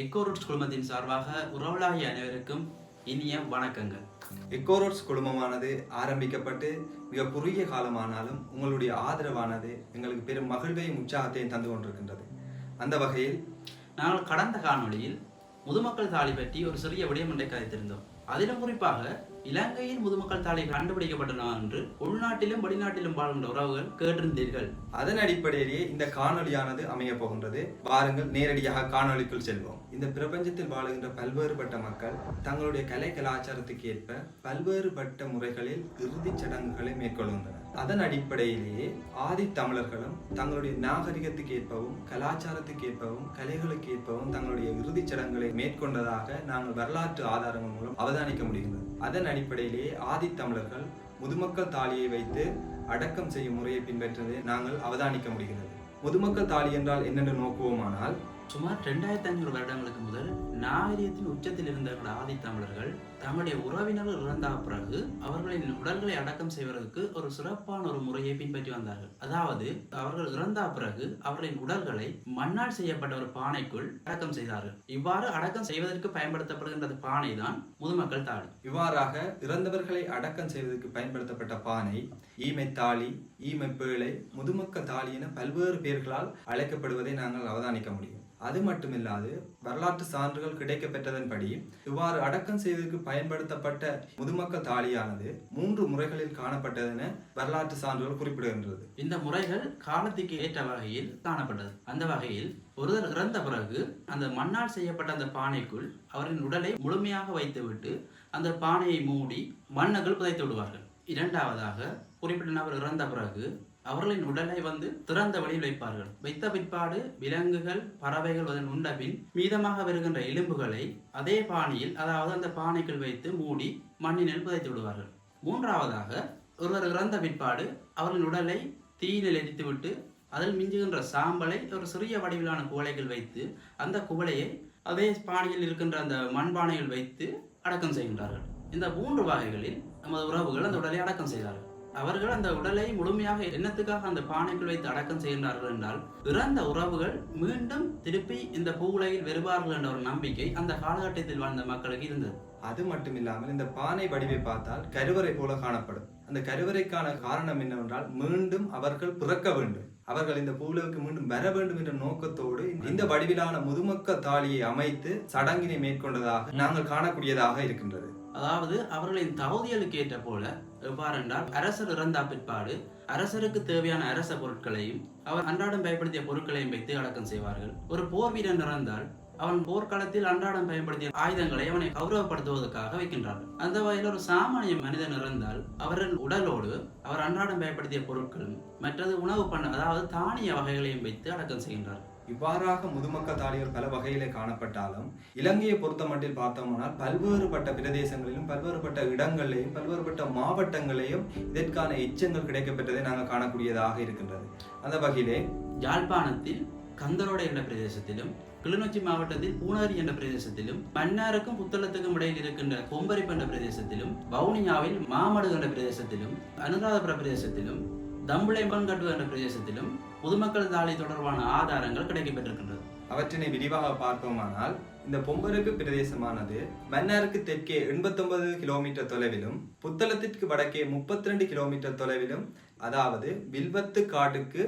Echo roots குழுமத்தின் சார்பாக உறவுலாகிய அனைவருக்கும் இனிய வணக்கங்கள். எக்கோரோட்ஸ் குழுமமானது ஆரம்பிக்கப்பட்டு மிக குறுகிய காலமானாலும் உங்களுடைய ஆதரவானது எங்களுக்கு பெரும் மகிழ்வையும் உற்சாகத்தையும் தந்து கொண்டிருக்கின்றது. அந்த வகையில் நாங்கள் கடந்த காணொளியில் முதுமக்கள் தாலி பற்றி ஒரு சிறிய விடயம் ஒன்றை கதைத்திருந்தோம். அதிலும் குறிப்பாக இலங்கையில் முதுமக்கள் தாலி கண்டுபிடிக்கப்பட்டன என்று உள்நாட்டிலும் வெளிநாட்டிலும் வாழ்கின்ற உறவுகள் கேட்டிருந்தீர்கள். அதன் அடிப்படையிலேயே இந்த காணொளியானது அமைய போகின்றது. வாருங்கள் நேரடியாக காணொளிக்குள் செல்வோம். இந்த பிரபஞ்சத்தில் வாழுகின்ற பல்வேறுபட்ட மக்கள் தங்களுடைய கலை கலாச்சாரத்துக்கு ஏற்ப பல்வேறுபட்ட முறைகளில் இறுதிச் சடங்குகளை மேற்கொள்கின்றனர் அதன் அடிப்படையிலேயே ஆதி தமிழர்களும் தங்களுடைய நாகரிகத்துக்கு ஏற்பவும் கலாச்சாரத்துக்கு ஏற்பவும் கலைகளுக்கு ஏற்பவும் தங்களுடைய இறுதிச் சடங்குகளை மேற்கொண்டதாக நாங்கள் வரலாற்று ஆதாரங்கள் மூலம் அவதானிக்க முடிகிறது அதன் அடிப்படையிலேயே ஆதி தமிழர்கள் முதுமக்கள் தாலியை வைத்து அடக்கம் செய்யும் முறையை பின்பற்றதை நாங்கள் அவதானிக்க முடிகிறது முதுமக்கள் தாலி என்றால் என்னென்று நோக்குவோமானால் சுமார் ரெண்டாயிரத்தி ஐநூறு வருடங்களுக்கு முதல் நாகரீகத்தின் உச்சத்தில் இருந்த ஆதி தமிழர்கள் தம்முடைய உறவினர்கள் இறந்த பிறகு அவர்களின் உடல்களை அடக்கம் செய்வதற்கு ஒரு சிறப்பான ஒரு முறையை பின்பற்றி வந்தார்கள். அதாவது அவர்கள் இறந்த பிறகு அவர்களின் உடல்களை மண்ணால் செய்யப்பட்ட ஒரு பானைக்குள் அடக்கம் செய்தார்கள். இவ்வாறு அடக்கம் செய்வதற்கு பயன்படுத்தப்படுகின்ற பானை தான் முதுமக்கள் தாலி. இவ்வாறாக இறந்தவர்களை அடக்கம் செய்வதற்கு பயன்படுத்தப்பட்ட பானை ஈமை தாலி ஈமை பேழை முதுமக்கள் தாலி என பல்வேறு பெயர்களால் அழைக்கப்படுவதை நாங்கள் அவதானிக்க முடியும். அது மட்டுமில்லாது வரலாற்று சான்றுகள் கிடைக்கப்பெற்றதன்படி இவ்வாறு அடக்கம் செய்வதற்கு பயன்படுத்தப்பட்ட முதுமக்கள் தாலியானது மூன்று முறைகளில் காணப்பட்டதென வரலாற்று சான்றுகள் குறிப்பிடுகின்றது. இந்த முறைகள் காலத்துக்கு ஏற்ற வகையில் காணப்பட்டது. அந்த வகையில் ஒருவர் இறந்த பிறகு அந்த மண்ணால் செய்யப்பட்ட அந்த பானைக்குள் அவரின் உடலை முழுமையாக வைத்துவிட்டு அந்த பானையை மூடி மண்ணுக்குள் புதைத்து விடுவார்கள். இரண்டாவதாக குறிப்பிட்ட நபர் இறந்த பிறகு அவர்களின் உடலை வந்து திறந்த வழியில் வைப்பார்கள். வைத்த பிற்பாடு விலங்குகள் பறவைகள் அதன் உண்ட பின் மீதமாக வருகின்ற எலும்புகளை அதே பாணியில் அதாவது அந்த பானைக்குள் வைத்து மூடி மண்ணினில் புதைத்து விடுவார்கள். மூன்றாவதாக ஒருவர் இறந்த பிற்பாடு அவரின் உடலை தீயினில் எரித்துவிட்டு அதில் மிஞ்சுகின்ற சாம்பலை ஒரு சிறிய வடிவிலான குவளைகள் வைத்து அந்த குவளையை அதே பானையில் இருக்கின்ற அந்த மண்பானையில் வைத்து அடக்கம் செய்கின்றார்கள். இந்த மூன்று வகைகளில் நமது உறவுகள் அந்த உடலை அடக்கம் செய்தார்கள். அவர்கள் அந்த உடலை முழுமையாக எண்ணத்துக்காக அந்த பானைக்குள் வைத்து அடக்கம் செய்கின்றார்கள் என்றால் இறந்த உறவுகள் மீண்டும் திருப்பி இந்த பூவுலகில் வருவார்கள் என்ற ஒரு நம்பிக்கை அந்த காலகட்டத்தில் வாழ்ந்த மக்களுக்கு இருந்தது. அது மட்டுமில்லாமல் இந்த பானை வடிவை பார்த்தால் கருவறை போல காணப்படும். அந்த கருவறைக்கான காரணம் என்னவென்றால் மீண்டும் அவர்கள் பிறக்க வேண்டும். அவர்கள் இந்த பூவுலகுக்கு மீண்டும் வர வேண்டும் என்ற நோக்கத்தோடு இந்த வடிவிலான முதுமக்க தாலியை அமைத்து சடங்கினை மேற்கொண்டதாக நாங்கள் காணக்கூடியதாக இருக்கின்றது. அதாவது அவர்களின் தகுதிகளுக்கு ஏற்ற போல எவ்வாறென்றால் அரசர் இறந்த பிற்பாடு அரசருக்கு தேவையான அரச பொருட்களையும் அவர் அன்றாடம் பயன்படுத்திய பொருட்களையும் வைத்து அடக்கம் செய்வார்கள். ஒரு போர் வீரன் இறந்தால் அவன் போர்க்களத்தில் அன்றாடம் பயன்படுத்திய ஆயுதங்களை அவனை கௌரவப்படுத்துவதற்காக வைக்கின்றார்கள். அந்த வகையில் ஒரு சாமானிய மனிதன் இறந்தால் அவரின் உடலோடு அவர் அன்றாடம் பயன்படுத்திய பொருட்களும் மற்றது உணவு பண்ண அதாவது தானிய வகைகளையும் வைத்து அடக்கம் செய்கின்றார் இவ்வாறாக முதுமக்க தாடியோர் பல வகையிலே காணப்பட்டாலும் இலங்கையை பொறுத்த மட்டில் பார்த்தோம்னால் பல்வேறுபட்ட பிரதேசங்களிலும் பல்வேறுபட்ட இடங்களிலையும் பல்வேறுபட்ட மாவட்டங்களையும் இதற்கான எச்சங்கள் கிடைக்கப்பெற்றதை நாங்கள் காணக்கூடியதாக இருக்கின்றது. அந்த வகையிலே யாழ்ப்பாணத்தில் கந்தரோடை என்ற பிரதேசத்திலும் கிளிநொச்சி மாவட்டத்தில் பூனாரி என்ற பிரதேசத்திலும் மன்னாருக்கும் புத்தளத்துக்கும் இடையில் இருக்கின்ற கொம்பரிப்பு என்ற பிரதேசத்திலும் வவுனியாவில் மாமடு என்ற பிரதேசத்திலும் அனுராதபுர பிரதேசத்திலும் தம்புளைம்பன் கட்டு என்ற பிரதேசத்திலும் பொதுமக்கள் தாலி தொடர்பான ஆதாரங்கள் கிடைக்கப்பெற்றிருக்கின்றது. அவற்றினை விரிவாக பார்ப்போமானால் இந்த பொம்பருக்கு பிரதேசமானது மன்னாருக்கு தெற்கே 89 கிலோமீட்டர் தொலைவிலும் புத்தளத்திற்கு வடக்கே 32 கிலோமீட்டர் தொலைவிலும் அதாவது வில்வத்து காட்டுக்கு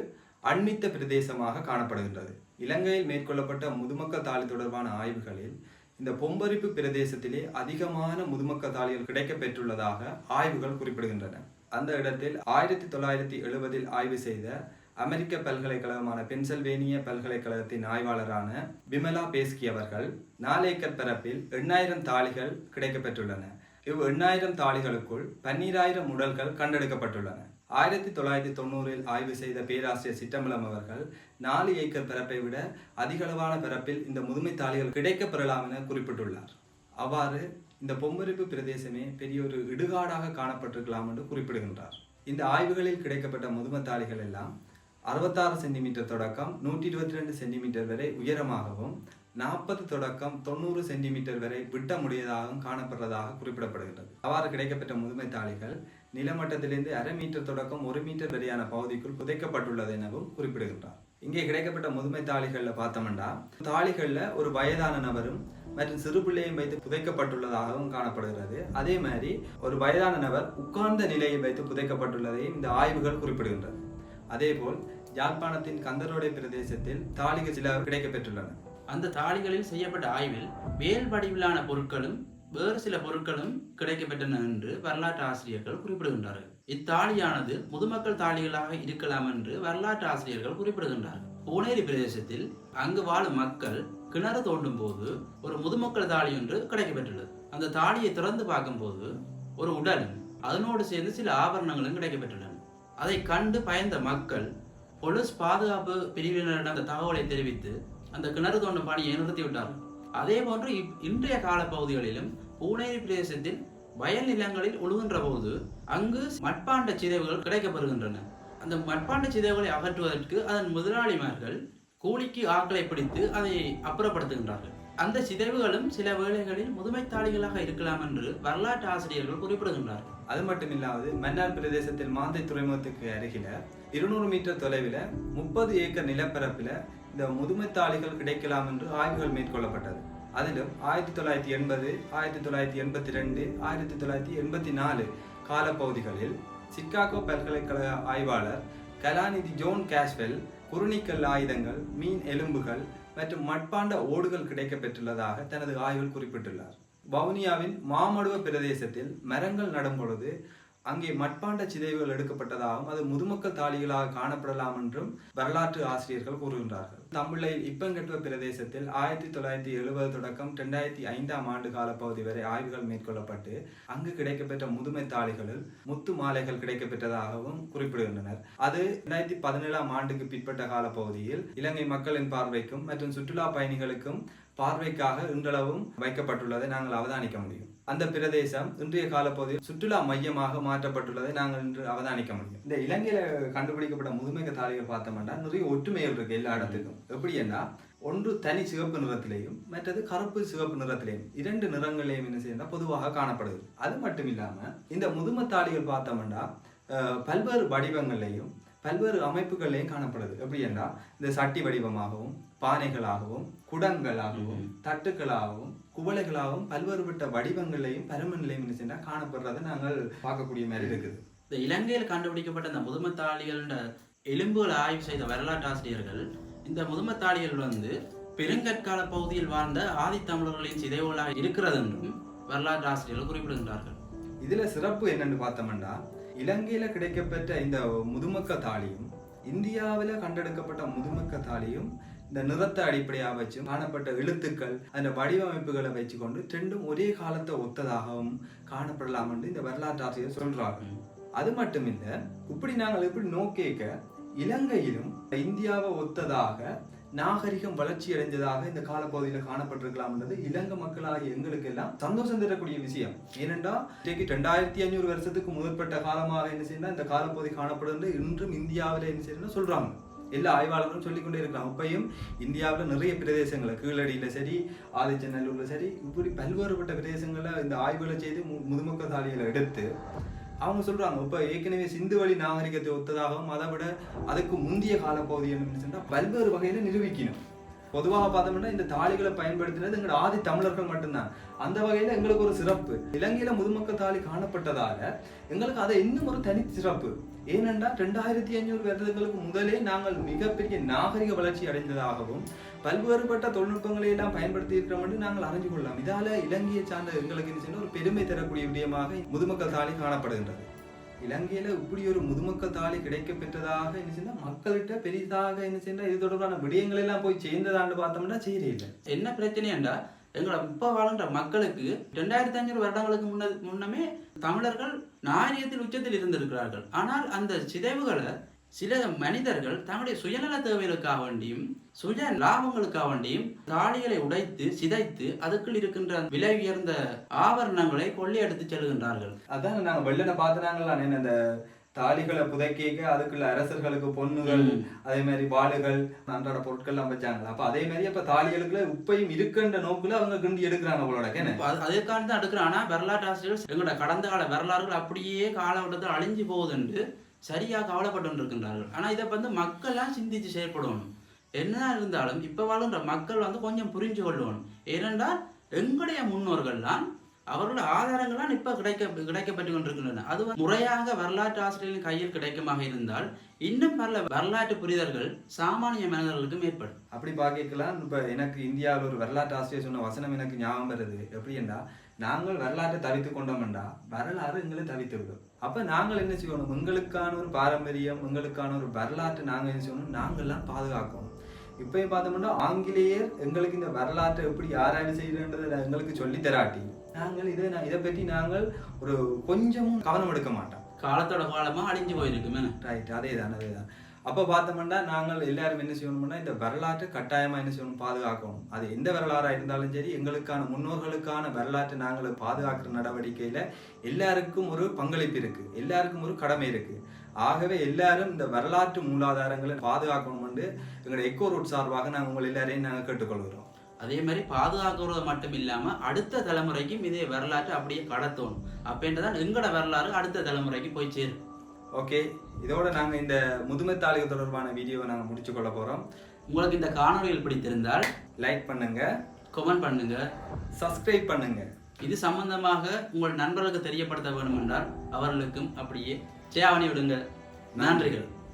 அண்மித்த பிரதேசமாக காணப்படுகின்றது. இலங்கையில் மேற்கொள்ளப்பட்ட முதுமக்க தாலி தொடர்பான ஆய்வுகளில் இந்த பொம்பரிப்பு பிரதேசத்திலே அதிகமான முதுமக்க தாலிகள் கிடைக்கப்பெற்றுள்ளதாக ஆய்வுகள் குறிப்பிடுகின்றன. அந்த இடத்தில் ஆயிரத்தி தொள்ளாயிரத்தி எழுபதில் ஆய்வு செய்த அமெரிக்க பல்கலைக்கழகமான பென்சில்வேனிய பல்கலைக்கழகத்தின் ஆய்வாளரான பிமலா பேஸ்கி அவர்கள் நாலேக்கர் பரப்பில் எண்ணாயிரம் தாளிகள் கிடைக்கப்பெற்றுள்ளன. இவ் எண்ணாயிரம் தாளிகளுக்குள் பன்னீராயிரம் உடல்கள் கண்டெடுக்கப்பட்டுள்ளன. ஆயிரத்தி தொள்ளாயிரத்தி தொண்ணூறில் ஆய்வு செய்த பேராசிரியர் சிட்டம்பலம் அவர்கள் நாலு ஏக்கர் பரப்பை விட அதிகளவான பரப்பில் இந்த முதுமை தாளிகள் கிடைக்கப்பெறலாம் என குறிப்பிட்டுள்ளார். அவ்வாறு இந்த பொம்மரிப்பு பிரதேசமே பெரிய ஒரு இடுகாடாக காணப்பட்டிருக்கலாம் என்று குறிப்பிடுகின்றார். இந்த ஆய்வுகளில் கிடைக்கப்பட்ட முதுமத்தாளிகள் எல்லாம் அறுபத்தாறு சென்டிமீட்டர் தொடக்கம் நூற்றி இருபத்தி ரெண்டு சென்டிமீட்டர் வரை உயரமாகவும் நாற்பது தொடக்கம் தொண்ணூறு சென்டிமீட்டர் வரை விட்டமுடையதாகவும் காணப்படுறதாக குறிப்பிடப்படுகின்றது. அவ்வாறு கிடைக்கப்பட்ட முதுமைத்தாளிகள் நிலமட்டத்திலிருந்து அரை மீட்டர் தொடக்கம் ஒரு மீட்டர் வரையான பகுதிக்குள் புதைக்கப்பட்டுள்ளது எனவும் குறிப்பிடுகின்றார். இங்கே கிடைக்கப்பட்ட முதுமை பார்த்தோம்னா தாளிகளில் ஒரு வயதான நபரும் மற்றும் சிறு பிள்ளையும் வைத்து புதைக்கப்பட்டுள்ளதாகவும் காணப்படுகிறது. அதே மாதிரி ஒரு வயதான நபர் உட்கார்ந்த நிலையை வைத்து புதைக்கப்பட்டுள்ளதையும் இந்த ஆய்வுகள் குறிப்பிடுகின்றன. அதேபோல் யாழ்ப்பாணத்தின் கந்தரோடை பிரதேசத்தில் தாளிகள் சில கிடைக்கப்பெற்றுள்ளன. அந்த தாளிகளில் செய்யப்பட்ட ஆய்வில் வேல் வடிவிலான பொருட்களும் வேறு சில பொருட்களும் கிடைக்கப்பெற்றன என்று வரலாற்று ஆசிரியர்கள் குறிப்பிடுகின்றார்கள். இத்தாளியானது முதுமக்கள் தாளிகளாக இருக்கலாம் என்று வரலாற்று ஆசிரியர்கள் குறிப்பிடுகின்றார்கள். பூனேரி பிரதேசத்தில் அங்கு வாழும் மக்கள் கிணறு தோண்டும் போது ஒரு முதுமக்கள் தாலி ஒன்று கிடைக்கப்பெற்றுள்ளது அந்த தாலியை திறந்து பார்க்கும்போது ஒரு உடலும் அதனோடு சேர்ந்து சில ஆபரணங்களும் கிடைக்கப்பெற்றுள்ளன அதை கண்டு பயந்த மக்கள் போலீஸ் பாதுகாப்பு பிரிவினரிடம் அந்த தகவலை தெரிவித்து அந்த கிணறு தோண்டும் பணியை நிறுத்திவிட்டார்கள். அதே போன்று இப்- இன்றைய காலப்பகுதிகளிலும் பூனேரி பிரதேசத்தில் வயல் நிலங்களில் ஒழுகின்ற போது அங்கு மட்பாண்ட சிதைவுகள் கிடைக்கப்பெறுகின்றன அந்த மட்பாண்ட சிதைவுகளை அகற்றுவதற்கு அதன் முதலாளிமார்கள் கூலிக்கு ஆட்களை பிடித்து அதை அப்புறப்படுத்துகின்றார்கள். அந்த சிதைவுகளும் சில வேளைகளில் முதுமைத்தாளிகளாக இருக்கலாம் என்று வரலாற்று ஆசிரியர்கள் குறிப்பிடுகின்றார்கள். அது மட்டும் இல்லாது மன்னார் பிரதேசத்தில் மாந்தை துறைமுகத்துக்கு அருகில இருநூறு மீட்டர் தொலைவில் முப்பது ஏக்கர் நிலப்பரப்பில் இந்த முதுமைத்தாளிகள் கிடைக்கலாம் என்று ஆய்வுகள் மேற்கொள்ளப்பட்டது. அதிலும் ஆயிரத்தி தொள்ளாயிரத்தி எண்பது ஆயிரத்தி தொள்ளாயிரத்தி எண்பத்தி ரெண்டு ஆயிரத்தி தொள்ளாயிரத்தி எண்பத்தி நாலு காலப்பகுதிகளில் சிக்காகோ பல்கலைக்கழக ஆய்வாளர் கலாநிதி ஜோன் கேஷ்வெல் குருணிக்கல் ஆயுதங்கள் மீன் எலும்புகள் மற்றும் மட்பாண்ட ஓடுகள் கிடைக்கப்பெற்றுள்ளதாக தனது ஆய்வில் குறிப்பிட்டுள்ளார். வவுனியாவின் மாமடுவ பிரதேசத்தில் மரங்கள் நடும் பொழுது அங்கே மட்பாண்ட சிதைவுகள் எடுக்கப்பட்டதாகவும் அது முதுமக்கள் தாளிகளாக காணப்படலாம் என்றும் வரலாற்று ஆசிரியர்கள் கூறுகின்றார்கள். தமிழில் இப்பங்கட்டுவ பிரதேசத்தில் ஆயிரத்தி தொள்ளாயிரத்தி எழுபது தொடக்கம் ரெண்டாயிரத்தி ஐந்தாம் ஆண்டு கால பகுதி வரை ஆய்வுகள் மேற்கொள்ளப்பட்டு அங்கு கிடைக்கப்பெற்ற முதுமை தாளிகளில் முத்து மாலைகள் கிடைக்கப்பெற்றதாகவும் குறிப்பிடுகின்றனர். அது ரெண்டாயிரத்தி பதினேழாம் ஆண்டுக்கு பிற்பட்ட காலப்பகுதியில் இலங்கை மக்களின் பார்வைக்கும் மற்றும் சுற்றுலா பயணிகளுக்கும் பார்வைக்காக இன்றளவும் வைக்கப்பட்டுள்ளதை நாங்கள் அவதானிக்க முடியும். அந்த பிரதேசம் இன்றைய காலப்பகுதியில் சுற்றுலா மையமாக மாற்றப்பட்டுள்ளதை நாங்கள் இன்று அவதானிக்க முடியும். இந்த இலங்கையில கண்டுபிடிக்கப்பட்ட முதுமை தாளிகள் பார்த்தோம்னா நிறைய ஒற்றுமைகள் இருக்கு எல்லா இடத்துக்கும். எப்படின்னா ஒன்று தனி சிவப்பு நிறத்திலையும் மற்றது கருப்பு சிவப்பு நிறத்திலையும் இரண்டு நிறங்களையும் என்ன செய்யணும் பொதுவாக காணப்படுது அது மட்டும் இல்லாம இந்த முதுமை தாளிகள் பார்த்தோம்னா பல்வேறு வடிவங்களையும் பல்வேறு அமைப்புகள்லையும் காணப்படுது. எப்படி என்றால் இந்த சட்டி வடிவமாகவும் பானைகளாகவும் குடங்களாகவும் தட்டுக்களாகவும் குவளைகளாகவும் பல்வேறுபட்ட வடிவங்களையும் பருமநிலையும் என்ன செய்யறா காணப்படுறதை நாங்கள் பார்க்கக்கூடிய மாதிரி இருக்குது. இந்த இலங்கையில் கண்டுபிடிக்கப்பட்ட இந்த முதுமத்தாளிகள எலும்புகளை ஆய்வு செய்த வரலாற்று ஆசிரியர்கள் இந்த முதுமத்தாளிகள் வந்து பெருங்கற்கால பகுதியில் வாழ்ந்த ஆதித்தமிழர்களின் சிதைவுகளாக இருக்கிறது என்றும் வரலாற்று ஆசிரியர்கள் குறிப்பிடுகின்றார்கள். இதுல சிறப்பு என்னன்னு பார்த்தோம்னா இலங்கையில கிடைக்கப்பெற்ற இந்த முதுமக்க தாலியும் இந்தியாவில் கண்டெடுக்கப்பட்ட முதுமக்க தாலியும் இந்த நிறத்தை அடிப்படையாக வச்சு காணப்பட்ட எழுத்துக்கள் அந்த வடிவமைப்புகளை வச்சுக்கொண்டு ரெண்டும் ஒரே காலத்தை ஒத்ததாகவும் காணப்படலாம் என்று இந்த வரலாற்று ஆசிரியர் சொல்றாங்க அது மட்டும் இல்லை இப்படி நாங்கள் இப்படி நோக்கேக்க இலங்கையிலும் இந்தியாவை ஒத்ததாக நாகரிகம் வளர்ச்சி அடைஞ்சதாக இந்த காலப்பகுதியில் காணப்பட்டிருக்கலாம்ன்றது இலங்கை மக்களாகிய எங்களுக்கு எல்லாம் சந்தோஷம் தரக்கூடிய விஷயம். ஏனென்றா இன்றைக்கு ரெண்டாயிரத்தி ஐநூறு வருஷத்துக்கு முதற்பட்ட காலமாக என்ன செய்யணும் இந்த காலப்பகுதி காணப்படுறது இன்றும் இந்தியாவில் என்ன செய்யணும்னு சொல்றாங்க. எல்லா ஆய்வாளர்களும் சொல்லிக்கொண்டே இருக்கலாம். அப்பையும் இந்தியாவில் நிறைய பிரதேசங்களை கீழடியில சரி ஆதிச்சநல்லூரில் சரி இப்படி பல்வேறுபட்ட பிரதேசங்களை இந்த ஆய்வுகளை செய்து மு- முதுமக்கள் எடுத்து அவங்க சொல்றாங்க இப்போ ஏற்கனவே சிந்து வழி நாகரிகத்தை ஒத்ததாகவும் அதை விட அதுக்கு முந்தைய காலப்பகுதி என்னன்னு சொன்னால் பல்வேறு வகையில நிரூபிக்கணும். பொதுவாக பார்த்தோம்னா இந்த தாலிகளை பயன்படுத்தினது எங்களோட ஆதி தமிழர்கள் மட்டும்தான். அந்த வகையில எங்களுக்கு ஒரு சிறப்பு. இலங்கையில் முதுமக்கள் தாலி காணப்பட்டதால எங்களுக்கு அதை இன்னும் ஒரு தனி சிறப்பு. ஏனென்றால் ரெண்டாயிரத்தி ஐநூறு வருடங்களுக்கு முதலே நாங்கள் மிகப்பெரிய நாகரிக வளர்ச்சி அடைந்ததாகவும் பல்வேறுபட்ட தொழில்நுட்பங்களை எல்லாம் பயன்படுத்தி இருக்கிறோம் என்று நாங்கள் அறிஞ்சு கொள்ளலாம். இதால இலங்கையை சார்ந்த எங்களுக்கு என்ன ஒரு பெருமை தரக்கூடிய விடயமாக முதுமக்கள் தாலி காணப்படுகின்றது. இலங்கையில இப்படி ஒரு முதுமக்கள் தாலி கிடைக்க பெற்றதாக என்ன செய்யணும் மக்கள்கிட்ட பெரிதாக என்ன செய்யணும் இது தொடர்பான விடயங்கள் எல்லாம் போய் சேர்ந்ததாண்டு பார்த்தோம்னா செய்யறே இல்லை. என்ன பிரச்சனை எங்களை இப்போ வாழ்கிற மக்களுக்கு ரெண்டாயிரத்தி ஐநூறு வருடங்களுக்கு முன்ன முன்னமே தமிழர்கள் நாரியத்தில் உச்சத்தில் இருந்திருக்கிறார்கள். ஆனால் அந்த சிதைவுகளை சில மனிதர்கள் தங்களுடைய சுயநல தேவைகளுக்காக வேண்டியும் சுய லாபங்களுக்காக வேண்டியும் தாலிகளை உடைத்து சிதைத்து அதுக்குள் இருக்கின்ற விலை உயர்ந்த ஆபரணங்களை கொள்ளையடித்து செல்கின்றார்கள். அதான் நாங்க வெள்ளனை பார்த்துனாங்களா அந்த தாலிகளை புதைக்க அதுக்குள்ள அரசர்களுக்கு பொண்ணுகள். அதே மாதிரி வாளுகள் அன்றாட பொருட்கள் வச்சாங்களா அப்ப அதே மாதிரி அப்ப தாலிகளுக்குள்ள உப்பையும் இருக்குன்ற நோக்குல அவங்க கிண்டி எடுக்கிறாங்க என்ன? அது- அதுக்காக தான் எடுக்கிறோம் ஆனால் வரலாற்று ஆசிரியர்கள் எங்களோட கடந்த கால வரலாறுகள் அப்படியே காலகட்டத்தில் அழிஞ்சு போகுதுன்னு சரியாக கவலைப்பட்டு இருக்கின்றார்கள். ஆனால் இதை வந்து மக்கள்லாம் சிந்திச்சு செயல்படணும். என்னதான் இருந்தாலும் இப்போ வாழ்கின்ற மக்கள் வந்து கொஞ்சம் புரிஞ்சு கொள்ளணும். ஏனென்றால் எங்களுடைய முன்னோர்கள்லாம் அவர்களோட ஆதாரங்கள்லாம் இப்போ கிடைக்க கிடைக்கப்பட்டு கொண்டிருக்கின்றன. அது முறையாக வரலாற்று ஆசிரியர்களின் கையில் கிடைக்குமாக இருந்தால் இன்னும் பல வரலாற்று புரிதல்கள் சாமானிய மனிதர்களுக்கும் ஏற்படும். அப்படி பார்க்கலாம் இப்போ எனக்கு இந்தியாவில் ஒரு வரலாற்று ஆசிரியர் சொன்ன வசனம் எனக்கு ஞாபகம் வருது. எப்படின்னா நாங்கள் வரலாற்றை தவித்து கொண்டோம்டா வரலாறு எங்களை தவித்து விடும் அப்போ நாங்கள் என்ன செய்யணும்? எங்களுக்கான ஒரு பாரம்பரியம் எங்களுக்கான ஒரு வரலாற்றை நாங்கள் என்ன செய்யணும்? நாங்கள்லாம் பாதுகாக்கணும். இப்போ பார்த்தோம்னா ஆங்கிலேயர் எங்களுக்கு இந்த வரலாற்றை எப்படி ஆராய்ச்சி செய்யறன்றதை எங்களுக்கு சொல்லி தராட்டி நாங்கள் இதை நான் இதை பற்றி நாங்கள் ஒரு கொஞ்சமும் கவனம் எடுக்க மாட்டோம். காலத்தோட காலமா அழிஞ்சு போயிருக்குமே ரைட் அதே தான் அதே தான் அப்போ பார்த்தோம்னா நாங்கள் எல்லாரும் என்ன செய்யணும்னா இந்த வரலாற்றை கட்டாயமாக என்ன செய்யணும்? பாதுகாக்கணும். அது எந்த வரலாறாக இருந்தாலும் சரி எங்களுக்கான முன்னோர்களுக்கான வரலாற்றை நாங்கள் பாதுகாக்கிற நடவடிக்கையில் எல்லாருக்கும் ஒரு பங்களிப்பு இருக்கு. எல்லாருக்கும் ஒரு கடமை இருக்கு. ஆகவே எல்லாரும் இந்த வரலாற்று மூலாதாரங்களை பாதுகாக்கணும்னு எங்களோட எக்கோ ரூட் சார்பாக நாங்கள் உங்கள் எல்லாரையும் நாங்கள் கேட்டுக்கொள்கிறோம். அதே மாதிரி பாதுகாக்கிறது மட்டும் இல்லாம அடுத்த தலைமுறைக்கும் இதே வரலாற்றை அப்படியே கடத்தணும். அப்படின்றதான் எங்களோட வரலாறு அடுத்த தலைமுறைக்கு போய் சேரும். ஓகே இதோட நாங்கள் இந்த முதுமை தாளிக தொடர்பான வீடியோவை நாங்கள் முடிச்சு கொள்ள போகிறோம் உங்களுக்கு இந்த காணொளிகள் பிடித்திருந்தால் லைக் பண்ணுங்க. கமெண்ட் பண்ணுங்க. சப்ஸ்கிரைப் பண்ணுங்க. இது சம்பந்தமாக உங்கள் நண்பர்களுக்கு தெரியப்படுத்த வேண்டும் என்றால் அவர்களுக்கும் அப்படியே சேவணி விடுங்க நன்றிகள்.